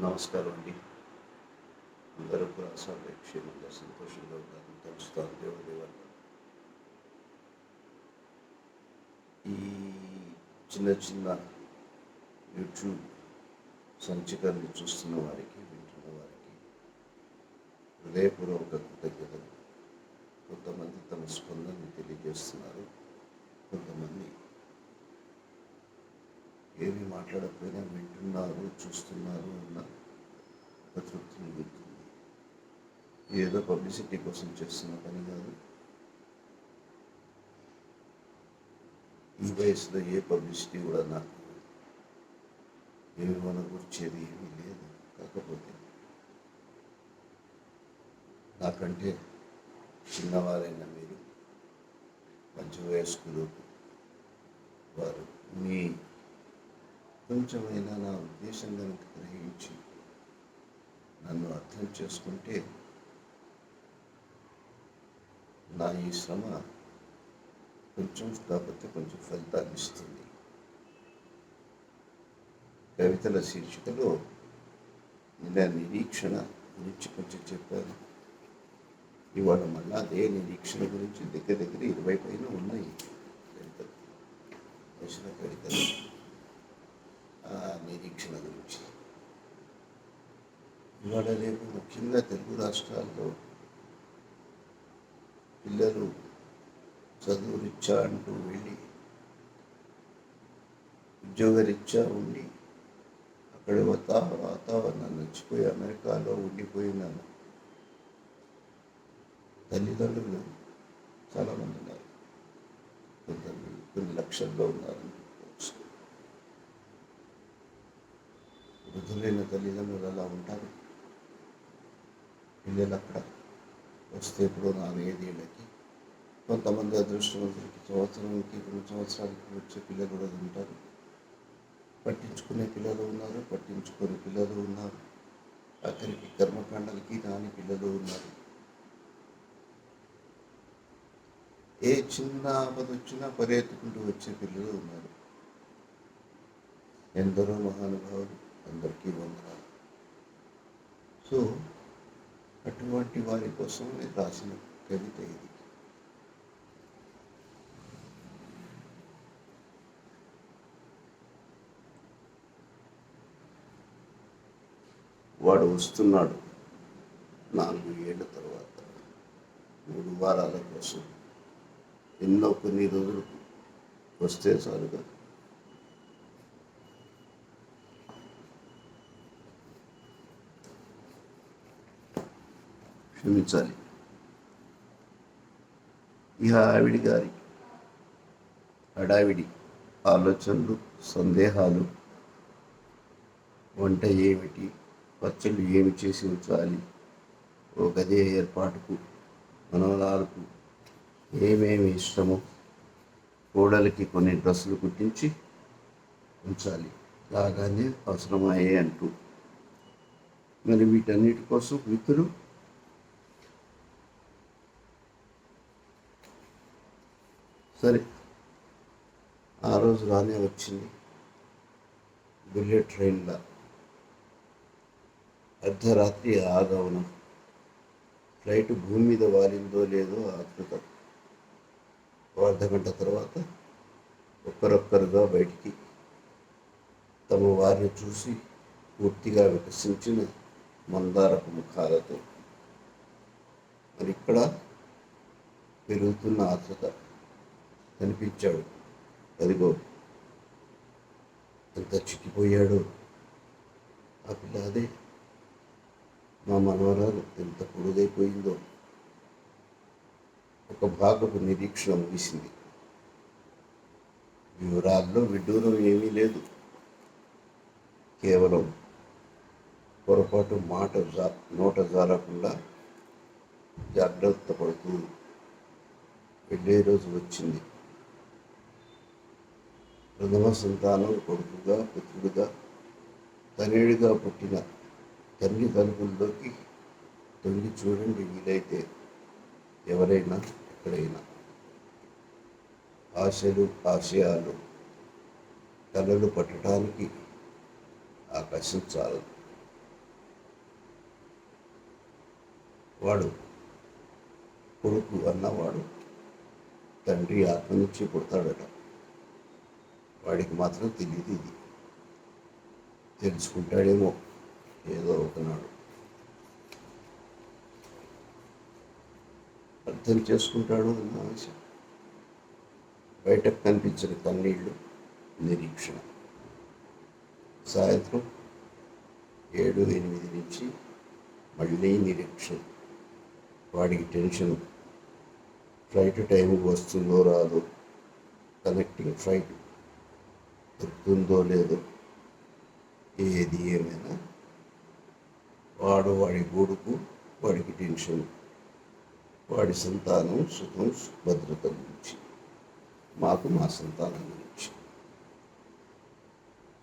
నమస్కారం అండి అందరూ కూడా క్షేమంగా సంతోషంగా ఉండాలని తలుస్తాను. దేవుడి వల్ల ఈ చిన్న చిన్న యూట్యూబ్ సంచికల్ని చూస్తున్న వారికి వింటున్న వారికి హృదయపూర్వక కృతజ్ఞతలు. కొంతమంది తమ స్పందనని తెలియజేస్తున్నారు. కొంతమంది ఏమీ మాట్లాడకపోయినా వింటున్నారు చూస్తున్నారు అన్న ఒక తృప్తి మిగులుతుంది. ఏదో పబ్లిసిటీ కోసం చేస్తున్న పని కాదు. ఈ వయసులో ఏ పబ్లిసిటీ కూడా నాకు ఏమి మన గుర్చేది ఏమీ లేదు. కాకపోతే నాకంటే చిన్నవారైన మీరు మంచి వయస్కులు వారు మీ కొంచెమైనా నా ఉద్దేశం కనుక గ్రహించి నన్ను అర్థం చేసుకుంటే నా ఈ శ్రమ కొంచెం కాకపోతే కొంచెం ఫలితాన్ని ఇస్తుంది. కవితల శీర్షికలో నిన్న నిరీక్షణ గురించి కొంచెం చెప్పాను ఇవాళ మళ్ళా అదే నిరీక్షణ గురించి దగ్గర దగ్గర ఇరవై పైన ఉన్నాయి కవితలు. వచ్చిన కవితలు. నిరీక్షణ గురించి. ఇవాళ రేపు ముఖ్యంగా తెలుగు రాష్ట్రాల్లో పిల్లలు చదువురిచ్చా అంటూ వెళ్ళి ఉద్యోగరీత్యా ఉండి అక్కడ వాతా వాతావరణం నచ్చిపోయి అమెరికాలో ఉండిపోయిన తల్లిదండ్రులు చాలామంది ఉన్నారు. కొంత కొన్ని లక్షల్లో ఉన్నారు. వృద్ధులైన తల్లిదండ్రులు అలా ఉంటారు. పిల్లలు అక్కడ వస్తే ఎప్పుడో నాలుగైదేళ్ళకి కొంతమంది అదృష్టవంతులకి సంవత్సరానికి రెండు సంవత్సరాలకి వచ్చే పిల్లలు కూడా ఉంటారు. పట్టించుకునే పిల్లలు ఉన్నారు పట్టించుకునే పిల్లలు ఉన్నారు. అక్కడికి కర్మకాండలకి రాని పిల్లలు ఉన్నారు. ఏ చిన్న ఆపద వచ్చినా పరిగెత్తుకుంటూ వచ్చే పిల్లలు ఉన్నారు. ఎందరో మహానుభావులు అందరికీ వందనాలు. సో అటువంటి వారి కోసం నేను రాసిన కవిత ఇది. వాడు వస్తున్నాడు నాలుగు ఏళ్ళ తర్వాత మూడు వారాల కోసం. ఎన్నో కొన్ని రోజులు వస్తే చాలుగా. క్షమించాలి. ఈ ఆవిడి గారి హడావిడి ఆలోచనలు సందేహాలు వంట ఏమిటి పచ్చళ్ళు ఏమి చేసి ఉంచాలి ఓ గదే ఏర్పాటుకు మనవరాలకు ఏమేమి ఇష్టమో కోడలికి కొన్ని డ్రెస్సులు కుట్టించి ఉంచాలి. లాగానే అవసరమయ్యే అంటూ. మరి వీటన్నిటి కోసం మిత్రులు సరే. ఆ రోజు రానే వచ్చింది. బుల్లెట్ ట్రైన్లో. అర్ధరాత్రి ఆగవనం. ఫ్లైట్ భూమి మీద వాలిందో లేదో ఆతృత ఓ అర్ధగంట తర్వాత ఒక్కరొక్కరుగా బయటికి తమ వారిని చూసి పూర్తిగా వికసించిన మందారపు ముఖాలతో. మరి ఇక్కడ పెరుగుతున్న ఆతృత కనిపించాడు. అదిగో ఎంత చిక్కిపోయాడు. ఆ పిల్ల అదే. మా మనవరాలు ఎంత పొడుగైపోయిందో. ఒక భాగపు నిరీక్షణ ముగిసింది. వివరాల్లో విడ్డూరం ఏమీ లేదు. కేవలం పొరపాటు మాట జా నోట జారకుండా జాగ్రత్త పడుతూ వెళ్ళే రోజు వచ్చింది. ప్రథమ సంతానం కొడుకుగా పుత్రుడుగా తనేడుగా పుట్టిన తల్లి తలుపుల్లోకి తొంగి చూడండి వీలైతే ఎవరైనా ఎక్కడైనా. ఆశలు ఆశయాలు కళలు పట్టడానికి ఆకాశం చాలు వాడు కొడుకు అన్నవాడు తండ్రి ఆత్మ నుంచి పుడతాడట. వాడికి మాత్రం తెలియదు ఇది. తెలుసుకుంటాడేమో ఏదో ఒకనాడు. అర్థం చేసుకుంటాడు అన్న ఆశ బయటకు కనిపించిన కన్నీళ్ళు నిరీక్షణ. సాయంత్రం ఏడు ఎనిమిది నుంచి మళ్ళీ నిరీక్షణ. వాడికి టెన్షన్. ఫ్లైట్ టైంకి వస్తుందో రాదో. కనెక్టింగ్ ఫ్లైట్ దొరుకుతుందో లేదో ఏది ఏమైనా వాడు వాడి గూడుకు వాడికి టెన్షన్ వాడి సంతానం సుఖం భద్రత గురించి మాకు మా సంతానం గురించి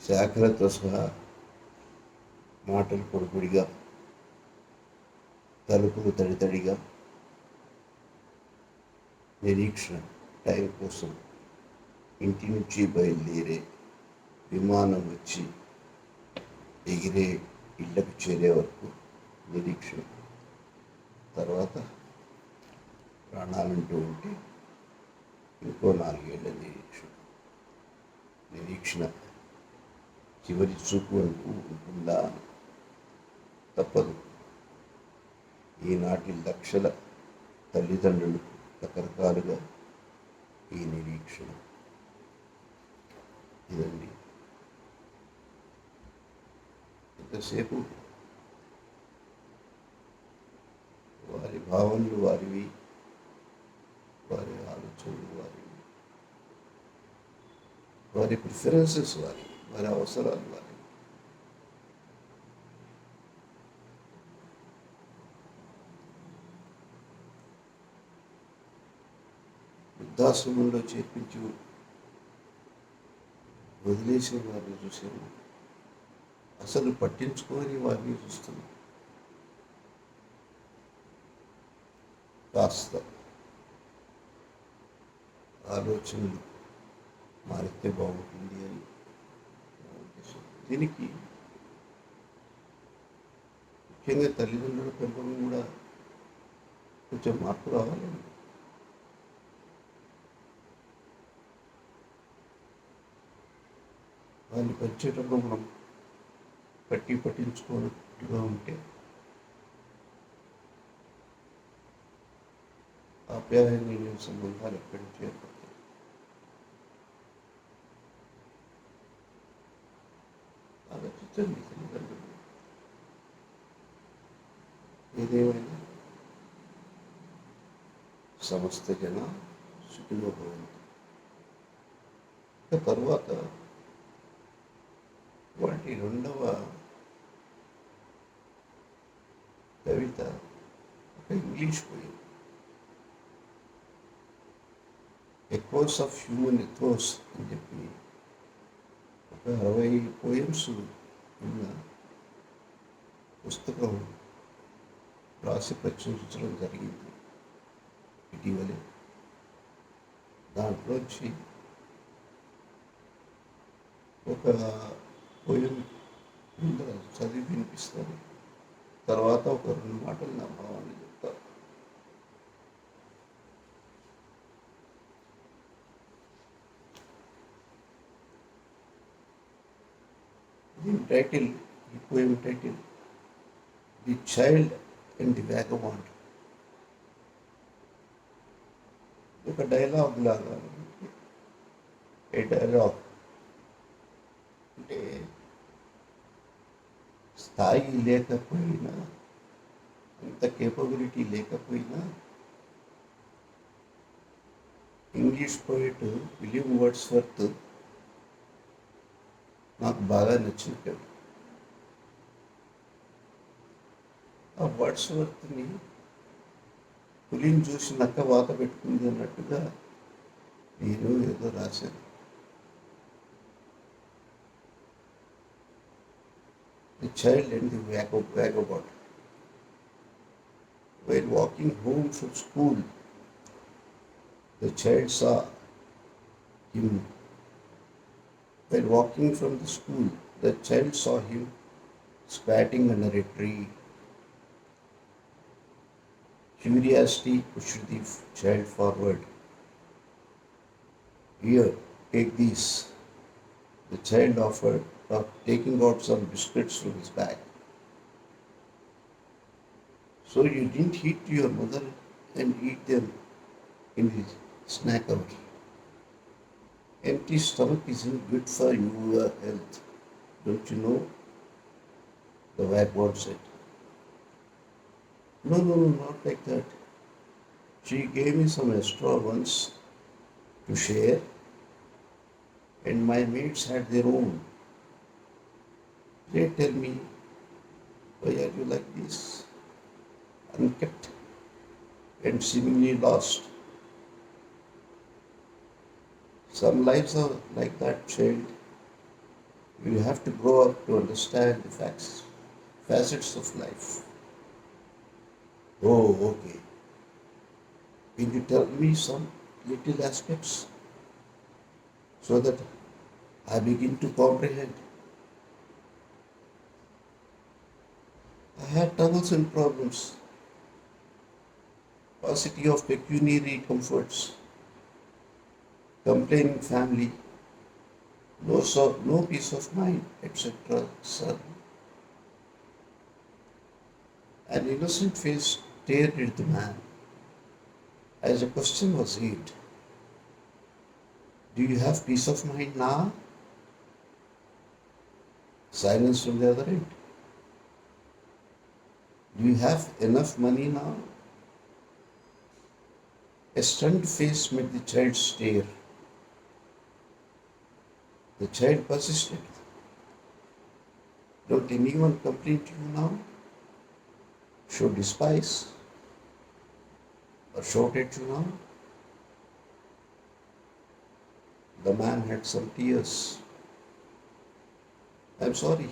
శాఖలతో సహా మాటలు పొడిపొడిగా తలుపులు తడితడిగా నిరీక్షణ టైం కోసం ఇంటి నుంచి బయలుదేరే విమానం వచ్చి ఎగిరే ఇళ్ళకు చేరే వరకు నిరీక్షణ. తర్వాత ప్రాణాలంటూ ఉంటే ఇంకో నాలుగేళ్ళ నిరీక్షణ. నిరీక్షణ చివరి చూపు అంటూ ఉంటుందా? తప్పదు. ఈనాటి లక్షల తల్లిదండ్రులు రకరకాలుగా ఈ నిరీక్షణ. ఇదండి. ఎంతసేపు? వారి భావనలు వారివి వారి ఆలోచనలు వారివి వారి ప్రిఫరెన్సెస్ వారి వారి అవసరాలు వారి వృద్ధాశ్రమంలో చేర్పించు వదిలేసిన వారిని చూసాము అసలు పట్టించుకోని వారిని చూస్తున్నాం కాస్త ఆలోచనలు మారితే బాగుంటుంది అని నా ఉద్దేశం. దీనికి ముఖ్యంగా తల్లిదండ్రుల పెంపకం కూడా కొంచెం మార్పు రావాలండి వాళ్ళు పెంచేటప్పుడు మనం పట్టి పట్టించుకున్నట్టుగా ఉంటే ఆప్యాయమైన సంబంధాలు ఎక్కడి నుంచి ఏర్పడతాయి? ఆలోచించండి తల్లిదండ్రులు ఏదేమైనా సమస్త జన సుఖిలో భవంతు. తర్వాత వాటి రెండవ కవిత ఒక ఇంగ్లీష్ పోయింది ఎకోస్ ఆఫ్ హ్యూమన్ ఎథోస్ అని చెప్పి ఒక అరవై పోయమ్స్ ఉన్న పుస్తకం రాసి ప్రచురించడం జరిగింది ఇటీవలే దాంట్లో దాంట్లోంచి ఒక పోయం చదివి వినిపిస్తారు తర్వాత ఒక రెండు మాటలు నా భావాన్ని చెప్తారు. దీని టైటిల్ ఈ poem title? The child and the vagabond ఒక డైలాగ్ లాగా ఏ డైలాగ్? అంటే స్థాయి లేకపోయినా అంత కేపబిలిటీ లేకపోయినా English poet William Wordsworth నాకు బాగా నచ్చింది ఆ వర్డ్స్ వర్త్ని పులిని చూసి నక్క వాత పెట్టుకుంది అన్నట్టుగా నేను ఏదో రాశాను. Child and the vag- vagabond. While walking home from school, the child saw him. While walking from the school, the child saw him squatting under a tree. Curiosity pushed the child forward. Here, take these. The child offered, of taking out some biscuits from his bag. So you didn't eat your mother and eat them in his snack hour. Empty stomach isn't good for your health. Don't you know? The vagabond said. No, no, no, not like that. She gave me some extra ones to share, and my mates had their own. They tell me, why are you like this? Unkept and seemingly lost. Some lives are like that, child. You have to grow up to understand the facts, facets of life. Oh, okay. Can you tell me some little aspects so that I begin to comprehend? Had troubles and problems, paucity of pecuniary comforts, complaining family, no, so, no peace of mind, etc. Sir. An innocent face stared at the man as a question was asked. Do you have peace of mind now? Silence from the other end. Do you have enough money now? A stunned face met the child's stare. The child persisted. Don't anyone complain to you now? Show despise? Or shout at you now? The man had some tears. I'm sorry.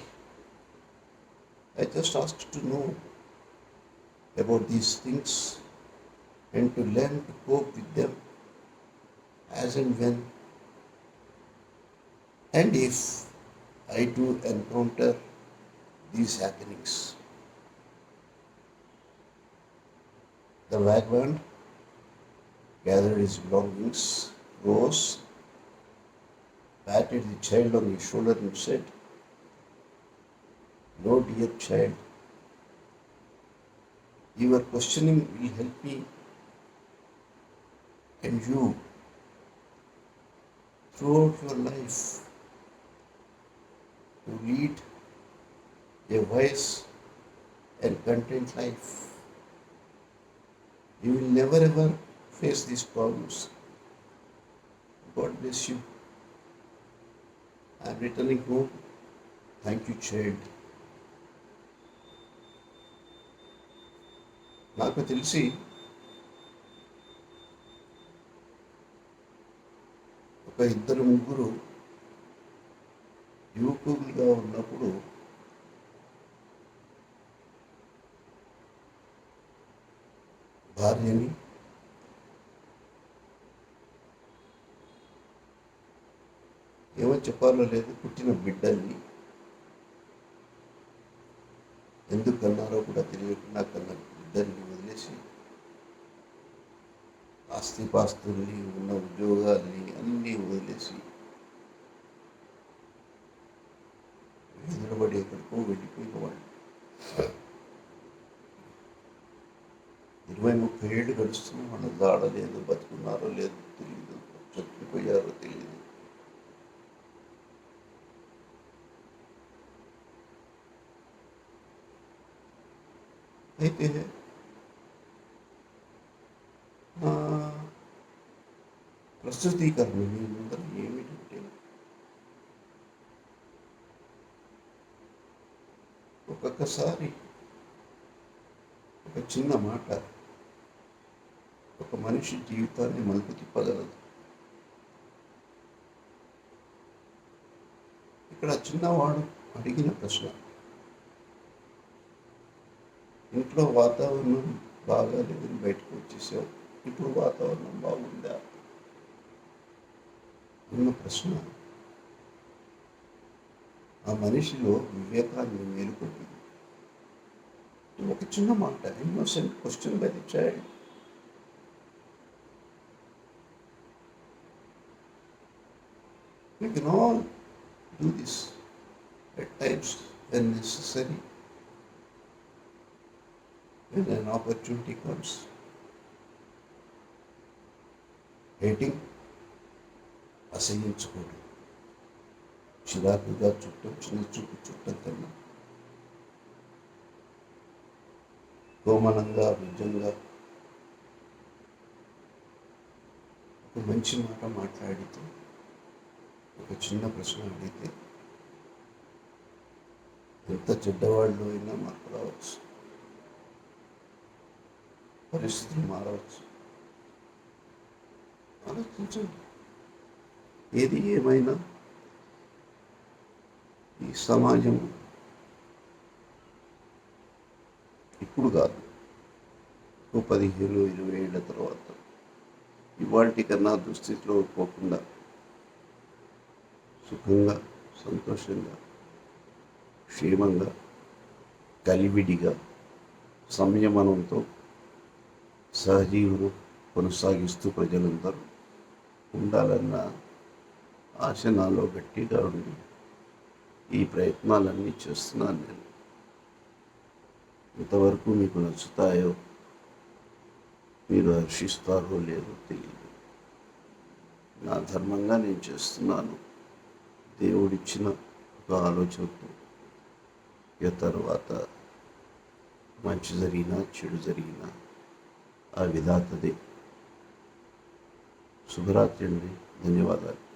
I just asked to know about these things and to learn to cope with them as and when and if I do encounter these happenings. The vagabond gathered his belongings, rose, patted the child on the shoulder and said, No, dear child, your questioning will help me and you throughout your life to lead a wise and content life. You will never ever face these problems. God bless you. I am returning home. Thank you, child. నాకు తెలిసి ఒక ఇద్దరు ముగ్గురు యువకులుగా ఉన్నప్పుడు భార్యని ఏమో చెప్పాలో లేదు పుట్టిన బిడ్డల్ని ఎందుకు కన్నారో కూడా తెలియకుండా కన్నా బిడ్డల్ని వదిలేసి ఆస్తిపాస్తుల్ని ఉన్న ఉద్యోగాల్ని అన్నీ వదిలేసి నిలబడి ఎక్కడికో వెళ్ళిపోయిన వాళ్ళు ఇరవై ముప్పై ఏళ్ళు గడుస్తున్న వాళ్ళ దాడ లేదు బతుకున్నారో లేదు తెలియదు చచ్చిపోయారో తెలియదు అయితే ప్రస్తుతీకరణ మీ ముందర ఏమిటంటే ఒక్కొక్కసారి ఒక చిన్న మాట ఒక మనిషి జీవితాన్ని మలుపు తిప్పగలదు ఇక్కడ చిన్నవాడు అడిగిన ప్రశ్న ఇంట్లో వాతావరణం బాగా లేదని బయటకు వచ్చేసావు ఇప్పుడు వాతావరణం బాగుందా? ఉన్న ప్రశ్న ఆ మనిషిలో వివేకాన్ని మేలుకొట్టింది ఒక చిన్న మాట innocent question by the child We can all do this at times when necessary, when an opportunity comes. Hating అసహించుకోవడం చిరాకుగా చుట్టం చిన్న చూపు చుట్టం కన్నా కోమలంగా నిజంగా ఒక మంచి మాట మాట్లాడితే ఒక చిన్న ప్రశ్న అడిగితే ఎంత చెడ్డవాళ్ళు అయినా మార్పు రావచ్చు. పరిస్థితులు మారవచ్చు. ఆలోచించండి. ఏది ఏమైనా ఈ సమాజం ఇప్పుడు కాదు. ఓ పదిహేను ఇరవై ఏళ్ళ తర్వాత. ఇవాటి కన్నా దుస్థితిలో పోకుండా సుఖంగా సంతోషంగా క్షేమంగా కలివిడిగా సంయమనంతో సహజీవనం కొనసాగిస్తూ ప్రజలందరూ ఉండాలన్న ఆశ నాలో గట్టిగా ఉండి ఈ ప్రయత్నాలన్నీ చేస్తున్నాను నేను. ఇంతవరకు మీకు నచ్చుతాయో మీరు హర్షిస్తారో లేదో తెలియదు నా ధర్మంగా నేను చేస్తున్నాను. దేవుడిచ్చిన ఒక ఆలోచనతో ఇక తర్వాత మంచి జరిగినా చెడు జరిగినా ఆ విధాతదే. శుభరాత్రి అండి. ధన్యవాదాలు.